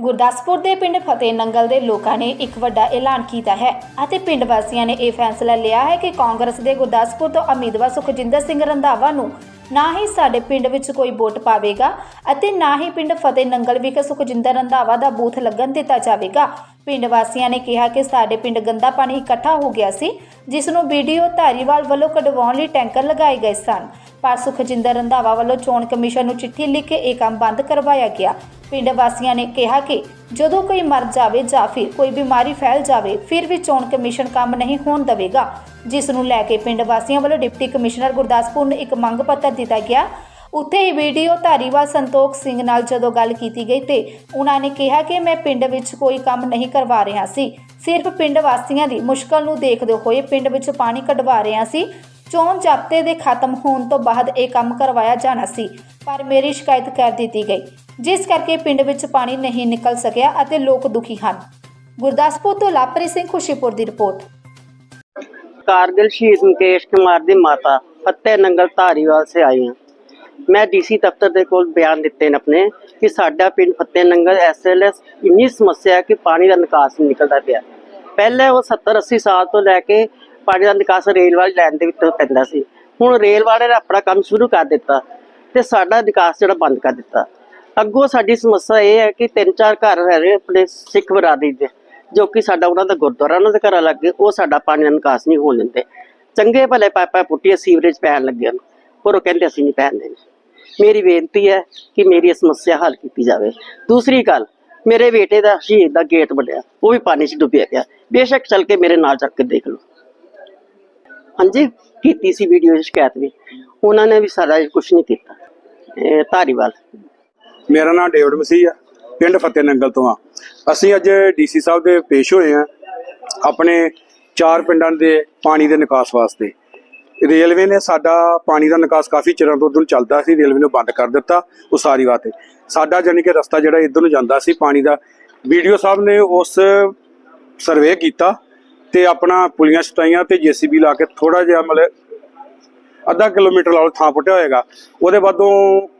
ਗੁਰਦਾਸਪੁਰ ਦੇ ਪਿੰਡ ਫਤਿਹ ਨੰਗਲ ਦੇ ਲੋਕਾਂ ਨੇ ਇੱਕ ਵੱਡਾ ਐਲਾਨ ਕੀਤਾ ਹੈ ਅਤੇ ਪਿੰਡ ਵਾਸੀਆਂ ਨੇ ਇਹ ਫੈਸਲਾ ਲਿਆ ਹੈ ਕਿ ਕਾਂਗਰਸ ਦੇ ਗੁਰਦਾਸਪੁਰ ਤੋਂ ਉਮੀਦਵਾਰ ਸੁਖਜਿੰਦਰ ਸਿੰਘ ਰੰਧਾਵਾ ਨੂੰ ਨਾ ਹੀ ਸਾਡੇ ਪਿੰਡ ਵਿੱਚ ਕੋਈ ਵੋਟ ਪਾਵੇਗਾ ਅਤੇ ਨਾ ਹੀ ਪਿੰਡ ਫਤਿਹ ਨੰਗਲ ਵਿਖੇ ਸੁਖਜਿੰਦਰ ਰੰਧਾਵਾ ਦਾ ਬੂਥ ਲੱਗਣ ਦਿੱਤਾ ਜਾਵੇਗਾ। ਪਿੰਡ ਵਾਸੀਆਂ ਨੇ ਕਿਹਾ ਕਿ ਸਾਡੇ ਪਿੰਡ ਗੰਦਾ ਪਾਣੀ ਇਕੱਠਾ ਹੋ ਗਿਆ ਸੀ, ਜਿਸ ਨੂੰ ਵੀਡੀਓ ਧਾਰੀਵਾਲ ਵੱਲੋਂ ਕਢਵਾਉਣ ਲਈ ਟੈਂਕਰ ਲਗਾਏ ਗਏ ਸਨ। ਪਰ ਸੁਖਜਿੰਦਰ ਰੰਧਾਵਾ ਵੱਲੋਂ ਚੋਣ ਕਮਿਸ਼ਨ ਨੂੰ ਚਿੱਠੀ ਲਿਖ ਕੇ ਇਹ ਕੰਮ ਬੰਦ ਕਰਵਾਇਆ ਗਿਆ। ਪਿੰਡ ਵਾਸੀਆਂ ਨੇ ਕਿਹਾ ਕਿ ਜਦੋਂ ਕੋਈ ਮਰ ਜਾਵੇ ਜਾਂ ਫਿਰ ਕੋਈ ਬਿਮਾਰੀ ਫੈਲ ਜਾਵੇ, ਫਿਰ ਵੀ ਚੋਣ ਕਮਿਸ਼ਨ ਕੰਮ ਨਹੀਂ ਹੋਣ ਦੇਵੇਗਾ। ਜਿਸ ਨੂੰ ਲੈ ਕੇ ਪਿੰਡ ਵਾਸੀਆਂ ਵੱਲੋਂ ਡਿਪਟੀ ਕਮਿਸ਼ਨਰ ਗੁਰਦਾਸਪੁਰ ਨੂੰ ਇੱਕ ਮੰਗ ਪੱਤਰ ਦਿੱਤਾ ਗਿਆ ਉੱਥੇ ਹੀ ਵੀਡੀਓ ਧਾਰੀਵਾਲ ਸੰਤੋਖ ਸਿੰਘ ਨਾਲ ਜਦੋਂ ਗੱਲ ਕੀਤੀ ਗਈ ਤੇ ਉਹਨਾਂ ਨੇ ਕਿਹਾ ਕਿ ਮੈਂ ਪਿੰਡ ਵਿੱਚ ਕੋਈ ਕੰਮ ਨਹੀਂ ਕਰਵਾ ਰਿਹਾ ਸੀ। ਸਿਰਫ ਪਿੰਡ ਵਾਸੀਆਂ ਦੀ ਮੁਸ਼ਕਲ ਨੂੰ ਦੇਖਦੇ ਹੋਏ ਪਿੰਡ ਵਿੱਚ ਪਾਣੀ ਕਢਵਾ ਰਿਹਾ ਸੀ। ਚੋਣ ਜਾਬਤੇ ਦੇ ਖਤਮ ਹੋਣ ਤੋਂ ਬਾਅਦ ਇਹ ਕੰਮ ਕਰਵਾਇਆ ਜਾਣਾ ਸੀ, ਪਰ ਮੇਰੀ ਸ਼ਿਕਾਇਤ ਕਰ ਦਿੱਤੀ ਗਈ, ਜਿਸ ਕਰਕੇ ਪਿੰਡ ਵਿੱਚ ਪਾਣੀ ਨਹੀਂ ਨਿਕਲ ਸਕਿਆ ਅਤੇ ਲੋਕ ਦੁਖੀ ਹਨ। ਗੁਰਦਾਸਪੁਰ ਤੋਂ ਲਾਪਰੀ ਸਿੰਘ, ਖੁਸ਼ੀਪੁਰ ਦੀ ਰਿਪੋਰਟ। ਕਾਰਗਿਲ ਸ਼ਹੀਦ ਮੁਕੇਸ਼ ਕੁਮਾਰ ਦੀ ਮਾਤਾ ਫਤਿਹ ਨੰਗਲ ਧਾਰੀਵਾਲ ਸੇ ਆਈ ਮੈਂ ਡੀਸੀ ਦਫ਼ਤਰ ਦੇ ਕੋਲ ਬਿਆਨ ਦਿੱਤੇ ਨੇ ਆਪਣੇ ਕਿ ਸਾਡਾ ਪਿੰਡ ਫਤਿਹ ਨੰਗਲ ਐਸਐਲਐਸ ਇੰਨੀ ਸਮੱਸਿਆ ਹੈ ਕਿ ਪਾਣੀ ਦਾ ਨਿਕਾਸ ਨਹੀਂ ਨਿਕਲਦਾ ਪਿਆ। ਪਹਿਲੇ ਉਹ 70 80 ਸਾਲ ਤੋਂ ਲੈ ਕੇ ਪਾਣੀ ਦਾ ਨਿਕਾਸ ਰੇਲ ਵਾਲੀ ਲਾਈਨ ਦੇ ਵਿੱਚੋਂ ਪੈਂਦਾ ਸੀ। ਹੁਣ ਰੇਲ ਵਾਲੇ ਨੇ ਆਪਣਾ ਕੰਮ ਸ਼ੁਰੂ ਕਰ ਦਿੱਤਾ ਤੇ ਸਾਡਾ ਨਿਕਾਸ ਜਿਹੜਾ ਬੰਦ ਕਰ ਦਿੱਤਾ। ਅੱਗੋਂ ਸਾਡੀ ਸਮੱਸਿਆ ਇਹ ਹੈ ਕਿ ਤਿੰਨ ਚਾਰ ਘਰ ਰਹਿ ਰਹੇ ਆਪਣੇ ਸਿੱਖ ਬਰਾਦਰੀ ਦੇ, ਜੋ ਕਿ ਸਾਡਾ ਉਹਨਾਂ ਦਾ ਗੁਰਦੁਆਰਾ, ਉਹਨਾਂ ਦੇ ਘਰਾਂ ਲੱਗੇ, ਉਹ ਸਾਡਾ ਪਾਣੀ ਦਾ ਨਿਕਾਸ ਨਹੀਂ ਹੋਣ ਦਿੰਦੇ। ਚੰਗੇ ਭਲੇ ਪਾਈਪਾਂ ਪੁੱਟੀਆਂ ਸੀਵਰੇਜ ਪੈਣ ਲੱਗਿਆ। ਨੂੰ ਪਰ ਉਹ ਕਹਿੰਦੇ ਅਸੀਂ ਨਹੀਂ ਪਹਿਨਦੇ ਮੇਰੀ ਬੇਨਤੀ ਹੈ ਕਿ ਮੇਰੀ ਇਹ ਸਮੱਸਿਆ ਹੱਲ ਕੀਤੀ ਜਾਵੇ। ਦੂਸਰੀ ਗੱਲ, ਮੇਰੇ ਬੇਟੇ ਦਾ ਸ਼ਹੀਦ ਦਾ ਗੇਟ ਬਣਿਆ ਉਹ ਵੀ ਪਾਣੀ 'ਚ ਡੁੱਬਿਆ ਗਿਆ ਬੇਸ਼ੱਕ ਚੱਲ ਕੇ ਮੇਰੇ ਨਾਲ ਚੱਲ ਕੇ ਦੇਖ ਲਓ। ਹਾਂਜੀ, ਕੀਤੀ ਸੀ ਵੀਡੀਓ 'ਚ ਸ਼ਿਕਾਇਤ ਵੀ। ਉਹਨਾਂ ਨੇ ਵੀ ਸਾਰਾ ਕੁਝ ਨਹੀਂ ਕੀਤਾ। ਧਾਰੀਵਾਲ। ਮੇਰਾ ਨਾਮ ਡੇਵਿਡ ਮਸੀਹ ਆ, ਪਿੰਡ ਫਤਿਹ ਨੰਗਲ ਤੋਂ ਆ। ਅਸੀਂ ਅੱਜ ਡੀਸੀ ਸਾਹਿਬ ਦੇ ਪੇਸ਼ ਹੋਏ ਆ ਆਪਣੇ ਚਾਰ ਪਿੰਡਾਂ ਦੇ ਪਾਣੀ ਦੇ ਨਿਕਾਸ ਵਾਸਤੇ। ਰੇਲਵੇ ਨੇ ਸਾਡਾ ਪਾਣੀ ਦਾ ਨਿਕਾਸ ਕਾਫੀ ਚਿਰਾਂ ਤੋਂ ਉਧਰ ਚੱਲਦਾ ਸੀ, ਰੇਲਵੇ ਨੇ ਬੰਦ ਕਰ ਦਿੱਤਾ ਉਸਾਰੀ ਵਾਸਤੇ ਸਾਡਾ ਜਾਨੀ ਕਿ ਰਸਤਾ ਜਿਹੜਾ ਇਧਰ ਨੂੰ ਜਾਂਦਾ ਸੀ ਪਾਣੀ ਦਾ, ਵੀਡੀਓ ਸਾਹਿਬ ਨੇ ਉਸ ਸਰਵੇ ਕੀਤਾ ਤੇ ਆਪਣਾ ਪੁਲੀਆਂ ਸਟਾਈਆਂ ਤੇ ਜੀਸੀਬੀ ਲਾ ਕੇ ਥੋੜਾ ਜਿਹਾ ਮਤਲਬ ਅੱਧਾ ਕਿਲੋਮੀਟਰ ਨਾਲ ਥਾਂ ਪੁੱਟਿਆ ਹੋਏਗਾ। ਉਹਦੇ ਬਾਅਦੋਂ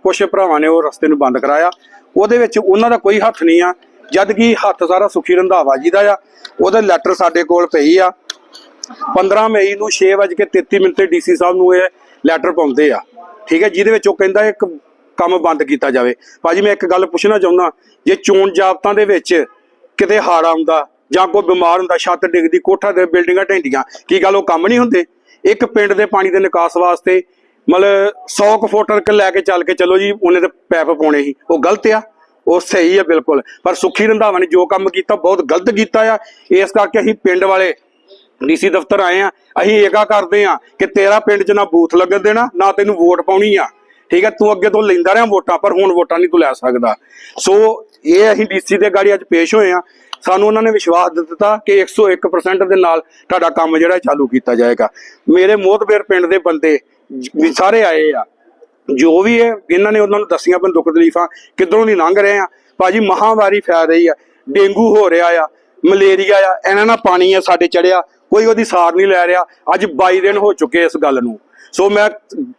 ਕੁਝ ਭਰਾਵਾਂ ਨੇ ਉਹ ਰਸਤੇ ਨੂੰ ਬੰਦ ਕਰਾਇਆ। ਉਹਦੇ ਵਿੱਚ ਉਹਨਾਂ ਦਾ ਕੋਈ ਹੱਥ ਨਹੀਂ ਆ। ਜਦ ਕਿ ਹੱਥ ਸਾਰਾ ਸੁਖੀ ਰੰਧਾਵਾ ਜੀ ਦਾ ਆ। ਉਹਦੇ ਲੈਟਰ ਸਾਡੇ ਕੋਲ ਪਈ ਆ। 15 ਮਈ ਨੂੰ 6:33 ਮਿੰਟ ਤੇ ਡੀਸੀ ਸਾਹਿਬ ਨੂੰ ਇਹ ਲੈਟਰ ਪਾਉਂਦੇ ਆ। ਠੀਕ ਹੈ, ਜਿਹਦੇ ਵਿੱਚ ਉਹ ਕਹਿੰਦਾ ਇੱਕ ਕੰਮ ਬੰਦ ਕੀਤਾ ਜਾਵੇ। ਭਾਜੀ, ਮੈਂ ਇੱਕ ਗੱਲ ਪੁੱਛਣਾ ਚਾਹੁੰਦਾ, ਜੇ ਚੋਣ ਜਾਬਤਾਂ ਦੇ ਵਿੱਚ ਕਿਤੇ ਹਾੜ ਆਉਂਦਾ ਜਾਂ ਕੋਈ ਬਿਮਾਰ ਹੁੰਦਾ, ਛੱਤ ਡਿੱਗਦੀ, ਕੋਠਾ ਦੇ ਬਿਲਡਿੰਗਾਂ ਢਹਿੰਦੀਆਂ, ਕੀ ਗੱਲ ਉਹ ਕੰਮ ਨਹੀਂ ਹੁੰਦੇ? ਇੱਕ ਪਿੰਡ ਦੇ ਪਾਣੀ ਦੇ ਨਿਕਾਸ ਵਾਸਤੇ ਮਤਲਬ 100 ਕੁ ਫੁੱਟ ਤੱਕ ਲੈ ਕੇ ਚੱਲ ਕੇ ਚਲੋ ਜੀ, ਉਹਨੇ ਤੇ ਪੈਪ ਪਾਉਣੇ ਸੀ। ਉਹ ਗਲਤ ਆ। ਉਹ ਸਹੀ ਆ, ਬਿਲਕੁਲ। ਪਰ ਸੁਖੀ ਰੰਧਾਵਾ ਨੇ ਜੋ ਕੰਮ ਕੀਤਾ, ਬਹੁਤ ਗਲਤ ਕੀਤਾ ਆ। ਇਸ ਕਰਕੇ ਅਸੀਂ ਪਿੰਡ ਵਾਲੇ ਡੀਸੀ ਦਫ਼ਤਰ ਆਏ ਆ, ਅਸੀਂ ਏਕਾ ਕਰਦੇ ਆ ਕਿ ਤੇਰਾ ਪਿੰਡ 'ਚ ਨਾ ਬੂਥ ਲੱਗਣ ਦੇਣਾ, ਨਾ ਤੈਨੂੰ ਵੋਟ ਪਾਉਣੀ ਆ। ਠੀਕ ਹੈ, ਤੂੰ ਅੱਗੇ ਤੋਂ ਲੈਂਦਾ ਰਿਹਾ ਵੋਟਾਂ, ਪਰ ਹੁਣ ਵੋਟਾਂ ਨਹੀਂ ਤੂੰ ਲੈ ਸਕਦਾ। ਸੋ ਇਹ ਅਸੀਂ ਡੀਸੀ ਦੇ ਗਾੜੀ ਅੱਜ ਪੇਸ਼ ਹੋਏ ਆ। ਸਾਨੂੰ ਉਹਨਾਂ ਨੇ ਵਿਸ਼ਵਾਸ ਦਿੱਤਾ ਕਿ 101% ਦੇ ਨਾਲ ਤੁਹਾਡਾ ਕੰਮ ਜਿਹੜਾ ਚਾਲੂ ਕੀਤਾ ਜਾਏਗਾ। ਮੇਰੇ ਮੋਹਤਬੇਰ ਪਿੰਡ ਦੇ ਬੰਦੇ ਵੀ ਸਾਰੇ ਆਏ ਆ। ਜੋ ਵੀ ਹੈ ਇਹਨਾਂ ਨੇ ਉਹਨਾਂ ਨੂੰ ਦੱਸੀਆਂ ਆਪਣੇ ਦੁੱਖ ਤਕਲੀਫਾਂ, ਕਿੱਧਰੋਂ ਦੀ ਲੰਘ ਰਹੇ ਆ। ਭਾਜੀ ਮਹਾਮਾਰੀ ਫੈਲ ਰਹੀ ਆ, ਡੇਂਗੂ ਹੋ ਰਿਹਾ ਆ, ਮਲੇਰੀਆ ਆ, ਇਹਨਾਂ ਨਾਲ ਪਾਣੀ ਆ, ਸਾਡੇ ਚੜਿਆ। ਕੋਈ ਉਹਦੀ ਸਾਰ ਨਹੀਂ ਲੈ ਰਿਹਾ। ਅੱਜ 22 ਦਿਨ ਹੋ ਚੁੱਕੇ ਇਸ ਗੱਲ ਨੂੰ। ਸੋ ਮੈਂ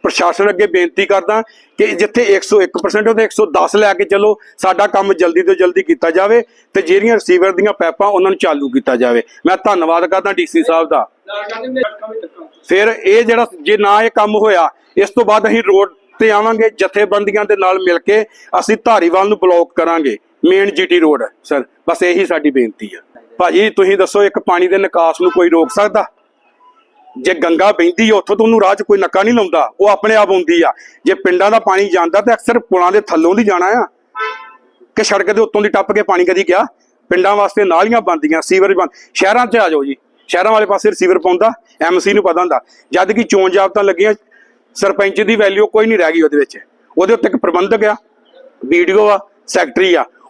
ਪ੍ਰਸ਼ਾਸਨ ਅੱਗੇ ਬੇਨਤੀ ਕਰਦਾ ਕਿ ਜਿੱਥੇ 101% ਉਹਦੇ 110 ਲੈ ਕੇ ਚੱਲੋ, ਸਾਡਾ ਕੰਮ ਜਲਦੀ ਤੋਂ ਜਲਦੀ ਕੀਤਾ ਜਾਵੇ ਤੇ ਜਿਹੜੀਆਂ ਰਿਸੀਵਰ ਦੀਆਂ ਪੈਪਾਂ ਉਹਨਾਂ ਨੂੰ ਚਾਲੂ ਕੀਤਾ ਜਾਵੇ। ਮੈਂ ਧੰਨਵਾਦ ਕਰਦਾ ਡੀਸੀ ਸਾਹਿਬ ਦਾ। ਫਿਰ ਇਹ ਜਿਹੜਾ ਜੇ ਨਾ ਇਹ ਕੰਮ ਹੋਇਆ, ਇਸ ਤੋਂ ਬਾਅਦ ਅਸੀਂ ਰੋਡ ਤੇ ਆਵਾਂਗੇ, ਜਥੇਬੰਦੀਆਂ ਦੇ ਨਾਲ ਮਿਲ ਕੇ ਅਸੀਂ ਧਾਰੀਵਾਲ ਨੂੰ ਬਲੌਕ ਕਰਾਂਗੇ, ਮੇਨ ਜੀਟੀ ਰੋਡ। ਸਰ, ਬਸ ਇਹੀ ਸਾਡੀ ਬੇਨਤੀ ਆ ਭਾਜੀ, ਤੁਸੀਂ ਦੱਸੋ, ਇੱਕ ਪਾਣੀ ਦੇ ਨਿਕਾਸ ਨੂੰ ਕੋਈ ਰੋਕ ਸਕਦਾ? ਜੇ ਗੰਗਾ ਬਹਿੰਦੀ ਆ, ਉੱਥੋਂ ਤੋਂ ਉਹਨੂੰ ਰਾਹ 'ਚ ਕੋਈ ਨੱਕਾ ਨਹੀਂ ਲਾਉਂਦਾ। ਉਹ ਆਪਣੇ ਆਪ ਆਉਂਦੀ ਆ। ਜੇ ਪਿੰਡਾਂ ਦਾ ਪਾਣੀ ਜਾਂਦਾ, ਤੇ ਅਕਸਰ ਪੁਲਾਂ ਦੇ ਥੱਲੋਂ ਦੀ ਜਾਣਾ ਆ। ਕਿ ਸੜਕ ਦੇ ਉੱਤੋਂ ਦੀ ਟੱਪ ਕੇ ਪਾਣੀ ਕਦੀ ਗਿਆ? ਪਿੰਡਾਂ ਵਾਸਤੇ ਨਾਲੀਆਂ ਬਣਦੀਆਂ, ਸੀਵਰ ਬਣ ਸ਼ਹਿਰਾਂ 'ਚ ਆ ਜਾਓ ਜੀ। ਸ਼ਹਿਰਾਂ ਵਾਲੇ ਪਾਸੇ ਰਿਸੀਵਰ ਪਾਉਂਦਾ ਐਮਸੀ ਨੂੰ ਪਤਾ ਹੁੰਦਾ। ਜਦ ਕਿ ਚੋਣ ਜਾਬਤਾਂ ਲੱਗੀਆਂ, ਸਰਪੰਚ ਦੀ ਵੈਲਿਊ ਕੋਈ ਨਹੀਂ ਰਹਿ ਗਈ ਉਹਦੇ ਵਿੱਚ। ਉਹਦੇ ਉੱਤੇ ਇੱਕ ਪ੍ਰਬੰਧਕ ਆ ਵੀਡੀਓ ਆ ਸੈਕਟਰੀ ਆ।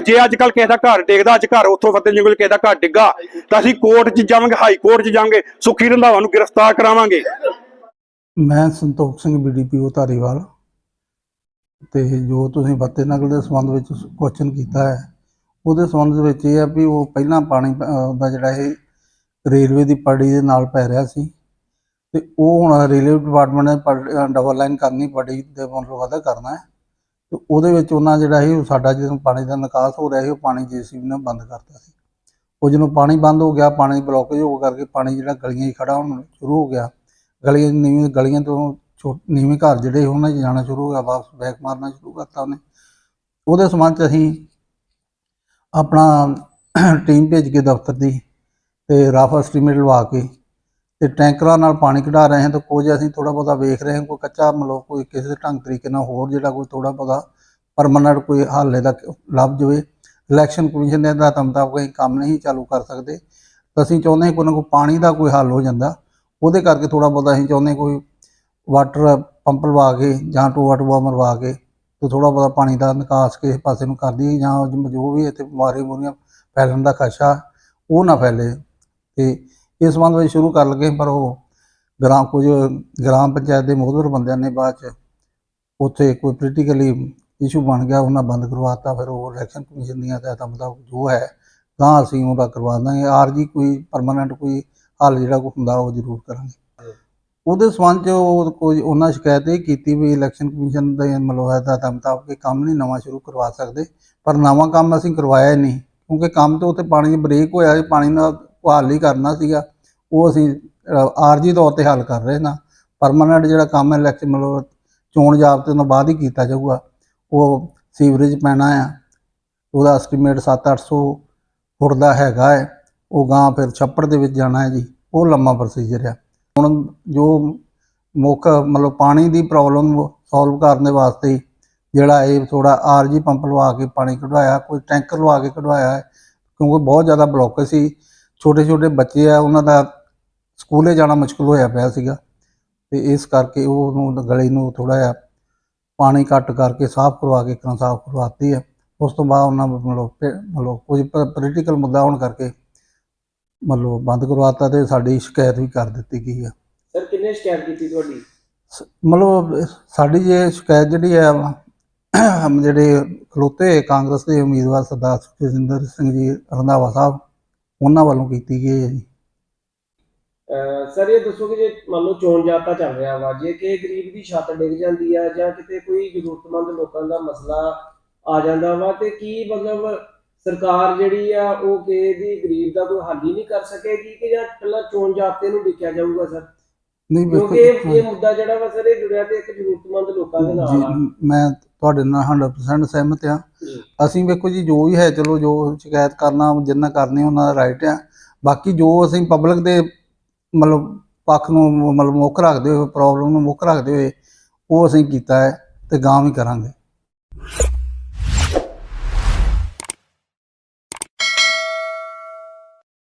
ਜੇ ਅੱਜ ਕੱਲ ਕਿਸੇ ਦਾ ਘਰ ਡਿੱਗਦਾ, ਅੱਜ ਘਰ ਉੱਥੋਂ ਫਤਿਹ ਜੰਗਲ ਕਿਸੇ ਦਾ ਘਰ ਡਿੱਗਾ, ਤਾਂ ਅਸੀਂ ਕੋਰਟ 'ਚ ਜਾਵਾਂਗੇ, ਹਾਈ ਕੋਰਟ 'ਚ ਜਾਵਾਂਗੇ, ਸੁੱਖੀ ਰੰਧਾਵਾ ਨੂੰ ਗ੍ਰਿਫਤਾਰ ਕਰਾਵਾਂਗੇ। ਮੈਂ ਸੰਤੋਖ ਸਿੰਘ ਬੀਡੀਪੀਓ ਧਾਰੀਵਾਲ। ਤੇ ਜੋ ਤੁਸੀਂ ਫਤਿਹ ਨਗਲ ਦੇ ਸੰਬੰਧ ਵਿੱਚ ਕੁਐਸਚਨ ਕੀਤਾ ਹੈ, ਉਹਦੇ ਸੰਬੰਧ ਵਿੱਚ ਇਹ ਆ ਵੀ ਉਹ ਪਹਿਲਾਂ ਪਾਣੀ ਦਾ ਜਿਹੜਾ ਇਹ ਰੇਲਵੇ ਦੀ ਪੜੀ ਦੇ ਨਾਲ ਪੈ ਰਿਹਾ ਸੀ। ਤੇ ਉਹ ਹੁਣ ਰੇਲਵੇ ਡਿਪਾਰਟਮੈਂਟ ਨੇ ਡਬਲ ਲਾਈਨ ਕਰਨੀ, ਪੜੀ ਦੇ ਮਤਲਬ ਵਾਧਾ ਕਰਨਾ ਹੈ। ਤੇ ਉਹਦੇ ਵਿੱਚ ਉਹਨਾਂ ਜਿਹੜਾ ਸੀ, ਉਹ ਸਾਡਾ ਜਦੋਂ ਪਾਣੀ ਦਾ ਨਿਕਾਸ ਹੋ ਰਿਹਾ ਸੀ, ਉਹ ਪਾਣੀ ਜੀਸੀਬੀ ਨੇ ਬੰਦ ਕਰਤਾ ਸੀ। ਉਹ ਜਦੋਂ ਪਾਣੀ ਬੰਦ ਹੋ ਗਿਆ, ਪਾਣੀ ਬਲੋਕੇਜ ਹੋ ਕਰਕੇ ਪਾਣੀ ਜਿਹੜਾ ਗਲੀਆਂ 'ਚ ਖੜਾ ਹੋਣ ਸ਼ੁਰੂ ਹੋ ਗਿਆ, ਗਲੀਆਂ ਨੀਵੀਂ, ਗਲੀਆਂ ਤੋਂ ਛੋ, ਨੀਵੇਂ ਘਰ ਜਿਹੜੇ ਉਹਨਾਂ 'ਚ ਜਾਣਾ ਸ਼ੁਰੂ ਹੋ ਗਿਆ, ਵਾਪਸ ਬੈਕ ਮਾਰਨਾ ਸ਼ੁਰੂ ਕਰਤਾ ਉਹਨੇ। ਉਹਦੇ ਸੰਬੰਧ 'ਚ ਅਸੀਂ ਆਪਣਾ ਟੀਮ ਭੇਜ ਕੇ ਦਫ਼ਤਰ ਦੀ ਤੇ ਰਫ ਐਸਟੀਮੇਟ ਲਵਾ ਕੇ ਤੇ ਟੈਂਕਰਾਂ ਨਾਲ ਪਾਣੀ ਕਢਾ ਰਹੇ ਹਾਂ ਤਾਂ ਕੁਝ ਅਸੀਂ ਥੋੜਾ ਬਹੁਤਾ ਵੇਖ ਰਹੇ ਹਾਂ, ਕੋਈ ਕੱਚਾ ਮਤਲਬ ਕੋਈ ਕਿਸੇ ਢੰਗ ਤਰੀਕੇ ਨਾਲ ਹੋਰ ਜਿਹੜਾ ਕੋਈ ਥੋੜਾ ਬਹੁਤਾ ਪਰਮਨੈਂਟ ਕੋਈ ਹੱਲ ਇਹਦਾ ਲੱਭ ਜਾਵੇ। ਇਲੈਕਸ਼ਨ ਕਮਿਸ਼ਨ ਦੇ ਦਾ ਮੁਤਾਬਕ ਅਸੀਂ ਕੰਮ ਨਹੀਂ ਚਾਲੂ ਕਰ ਸਕਦੇ। ਅਸੀਂ ਚਾਹੁੰਦੇ ਹਾਂ ਕੋਈ ਨਾ ਕੋਈ ਪਾਣੀ ਦਾ ਕੋਈ ਹੱਲ ਹੋ ਜਾਂਦਾ। ਉਹਦੇ ਕਰਕੇ ਥੋੜਾ ਬਹੁਤਾ ਅਸੀਂ ਚਾਹੁੰਦੇ ਕੋਈ ਵਾਟਰ ਪੰਪ ਲਵਾ ਕੇ ਜਾਂ ਟੂਆ ਟੂਆ ਮਰਵਾ ਕੇ ਤੇ ਥੋੜਾ ਬਹੁਤਾ ਪਾਣੀ ਦਾ ਨਿਕਾਸ ਕਿਸੇ ਪਾਸੇ ਨੂੰ ਕਰਦੀ ਜਾਂ ਜੋ ਵੀ ਇੱਥੇ ਬਿਮਾਰੀ ਬੁਰੀਆਂ ਫੈਲਣ ਦਾ ਖਸ਼ਾ ਉਹ ਨਾ ਫੈਲੇ ਤੇ ਇਸ ਸੰਬੰਧ ਵਿੱਚ ਸ਼ੁਰੂ ਕਰ ਲਗੇ, ਪਰ ਉਹ ਗ੍ਰਾਮ, ਕੁਝ ਗ੍ਰਾਮ ਪੰਚਾਇਤ ਦੇ ਮੋਹਦਰ ਬੰਦਿਆਂ ਨੇ ਬਾਅਦ ਚ ਉੱਥੇ ਕੋਈ ਪੋਲੀਟੀਕਲੀ ਇਸ਼ੂ ਬਣ ਗਿਆ, ਉਹਨਾਂ ਬੰਦ ਕਰਵਾਤਾ, ਫਿਰ ਉਹ ਇਲੈਕਸ਼ਨ ਕਮਿਸ਼ਨ ਦੀਆਂ ਹਦਾਇਤਾਂ ਮੁਤਾਬਕ ਜੋ ਹੈ, ਤਾਂ ਅਸੀਂ ਉਹਦਾ ਕਰਵਾ ਦਾਂਗੇ। ਆਰਜੀ ਕੋਈ ਪਰਮਾਨੈਂਟ ਕੋਈ ਹੱਲ ਜਿਹੜਾ ਕੋਈ ਹੁੰਦਾ, ਉਹ ਜ਼ਰੂਰ ਕਰਾਂਗੇ। ਉਹਦੇ ਸੰਬੰਧ ਚ ਉਹ ਕੋਈ, ਉਹਨਾਂ ਸ਼ਿਕਾਇਤ ਇਹ ਕੀਤੀ ਵੀ ਇਲੈਕਸ਼ਨ ਕਮਿਸ਼ਨ ਦੇ ਮਤਲਬ ਹਦਾਇਤਾਂ ਮੁਤਾਬਕ ਇਹ ਕੰਮ ਨਹੀਂ ਨਵਾਂ ਸ਼ੁਰੂ ਕਰਵਾ ਸਕਦੇ, ਪਰ ਨਵਾਂ ਕੰਮ ਅਸੀਂ ਕਰਵਾਇਆ ਹੀ ਨਹੀਂ, ਕਿਉਂਕਿ ਕੰਮ ਤੇ ਉੱਥੇ ਪਾਣੀ ਬ੍ਰੇਕ ਹੋਇਆ ਸੀ ਪਾਣੀ ਨਾਲ ਉਹ ਹੱਲ ਹੀ ਕਰਨਾ ਸੀਗਾ, ਉਹ ਅਸੀਂ ਆਰਜੀ ਤੌਰ ਤੇ ਹੱਲ ਕਰ ਰਹੇ ਨਾ ਪਰਮਾਨੈਂਟ ਜਿਹੜਾ ਕੰਮ ਹੈ ਇਲੈਕਸ਼ਨ ਮਤਲਬ ਚੋਣ ਜਾਬਤੇ ਤੋਂ ਬਾਅਦ ਹੀ ਕੀਤਾ ਜਾਊਗਾ। ਉਹ ਸੀਵਰੇਜ ਪੈਣਾ ਆ, ਉਹਦਾ ਐਸਟੀਮੇਟ 7-800 ਫੁੱਟ ਦਾ ਹੈਗਾ ਹੈ। ਉਹ ਗਾਂ ਫਿਰ ਛੱਪੜ ਦੇ ਵਿੱਚ ਜਾਣਾ ਹੈ ਜੀ। ਉਹ ਲੰਮਾ ਪ੍ਰੋਸੀਜਰ ਆ। ਹੁਣ ਜੋ ਮੁੱਖ, ਮਤਲਬ ਪਾਣੀ ਦੀ ਪ੍ਰੋਬਲਮ ਸੋਲਵ ਕਰਨ ਦੇ ਵਾਸਤੇ ਜਿਹੜਾ ਇਹ ਥੋੜਾ ਆਰਜੀ ਪੰਪ ਲਵਾ ਕੇ ਪਾਣੀ ਕਢਵਾਇਆ, ਕੋਈ ਟੈਂਕਰ ਲਵਾ ਕੇ ਕਢਵਾਇਆ ਹੈ, ਕਿਉਂਕਿ ਬਹੁਤ ਜ਼ਿਆਦਾ ਬਲੌਕ ਸੀ। ਛੋਟੇ ਛੋਟੇ ਬੱਚੇ ਆ ਉਹਨਾਂ ਦਾ ਸਕੂਲੇ ਜਾਣਾ ਮੁਸ਼ਕਲ ਹੋਇਆ ਪਿਆ ਸੀਗਾ ਤੇ ਇਸ ਕਰਕੇ ਉਹ ਉਹਨੂੰ ਗਲੀ ਨੂੰ ਥੋੜਾ ਜਿਹਾ ਪਾਣੀ ਘੱਟ ਕਰਕੇ ਸਾਫ਼ ਕਰਵਾ ਕੇ ਕਿਰਾਂ ਸਾਫ਼ ਕਰਵਾਤੀ ਹੈ ਉਸ ਤੋਂ ਬਾਅਦ ਉਹਨਾਂ ਮਤਲਬ ਮਤਲਬ ਕੁਝ ਪੋਲੀਟੀਕਲ ਮੁੱਦਾ ਹੋਣ ਕਰਕੇ ਮਤਲਬ ਬੰਦ ਕਰਵਾਤਾ ਤੇ ਸਾਡੀ ਸ਼ਿਕਾਇਤ ਵੀ ਕਰ ਦਿੱਤੀ ਗਈ ਹੈ ਸਰ ਕਿੰਨੇ ਸ਼ਿਕਾਇਤ ਕੀਤੀ ਤੁਹਾਡੀ? ਮਤਲਬ ਸਾਡੀ ਜੇ ਸ਼ਿਕਾਇਤ ਜਿਹੜੀ ਹੈ ਹਮ ਜਿਹੜੇ ਖਲੋਤੇ ਕਾਂਗਰਸ ਦੇ ਉਮੀਦਵਾਰ ਸਰਦਾਰ ਸੁਖਜਿੰਦਰ ਸਿੰਘ ਜੀ ਰੰਧਾਵਾ ਸਾਹਿਬ ਉਹਨਾਂ ਵੱਲੋਂ ਕੀਤੀ ਗਈ ਹੈ ਜੀ। ਸਰ, ਇਹ ਦੱਸੋ ਕਿ ਜੇ ਮੰਨ ਲਓ ਚੋਣ ਜਾਬਤਾ ਚੱਲ ਰਿਹਾ ਵਾ, ਜੇ ਕਿ ਗਰੀਬ ਦੀ ਛੱਤ ਡਿੱਗ ਜਾਂਦੀ ਆ ਜਾਂ ਕਿਤੇ ਕੋਈ ਜ਼ਰੂਰਤਮੰਦ ਲੋਕਾਂ ਦਾ ਮਸਲਾ ਆ ਜਾਂਦਾ ਵਾ, ਤੇ ਕੀ ਮਤਲਬ ਸਰਕਾਰ ਜਿਹੜੀ ਆ, ਉਹ ਕਿਸੇ ਦੀ ਗਰੀਬ ਦਾ ਕੋਈ ਹੱਲ ਹੀ ਨਹੀਂ ਕਰ ਸਕੇਗੀ ਕਿ ਜਾਂ ਪਹਿਲਾਂ ਚੋਣ ਜਾਬਤੇ ਨੂੰ ਲਿਖਿਆ ਜਾਊਗਾ ਸਰ? ਨਹੀਂ ਕਿਉਂਕਿ ਇਹ ਬਿਲਕੁਲ। ਇਹ ਮੁੱਦਾ ਜਿਹੜਾ ਵਾ ਸਰ ਇਹ ਜੁੜਿਆ ਤੇ ਇੱਕ ਜ਼ਰੂਰਤਮੰਦ ਲੋਕਾਂ ਦੇ ਨਾਲ ਆ। ਜੀ, ਮੈਂ ਤੁਹਾਡੇ ਨਾਲ 100% ਸਹਿਮਤ ਹਾਂ। ਜੀ। ਅਸੀਂ ਵੇਖੋ ਜੀ ਜੋ ਵੀ ਹੈ ਚਲੋ ਜੋ ਸ਼ਿਕਾਇਤ ਕਰਨਾ ਜਿੰਨਾ ਕਰਨੀ ਉਹਨਾਂ ਦਾ ਰਾਈਟ ਆ ਬਾਕੀ ਜੋ ਅਸੀਂ ਪਬਲਿਕ ਦੇ ਮਤਲਬ ਪੱਖ ਨੂੰ ਮਤਲਬ ਮੁੱਖ ਰੱਖਦੇ ਹੋਏ ਪ੍ਰੋਬਲਮ ਨੂੰ ਮੁੱਖ ਰੱਖਦੇ ਹੋਏ ਉਹ ਅਸੀਂ ਕੀਤਾ ਹੈ ਤੇ ਗਾਂ ਵੀ ਕਰਾਂਗੇ।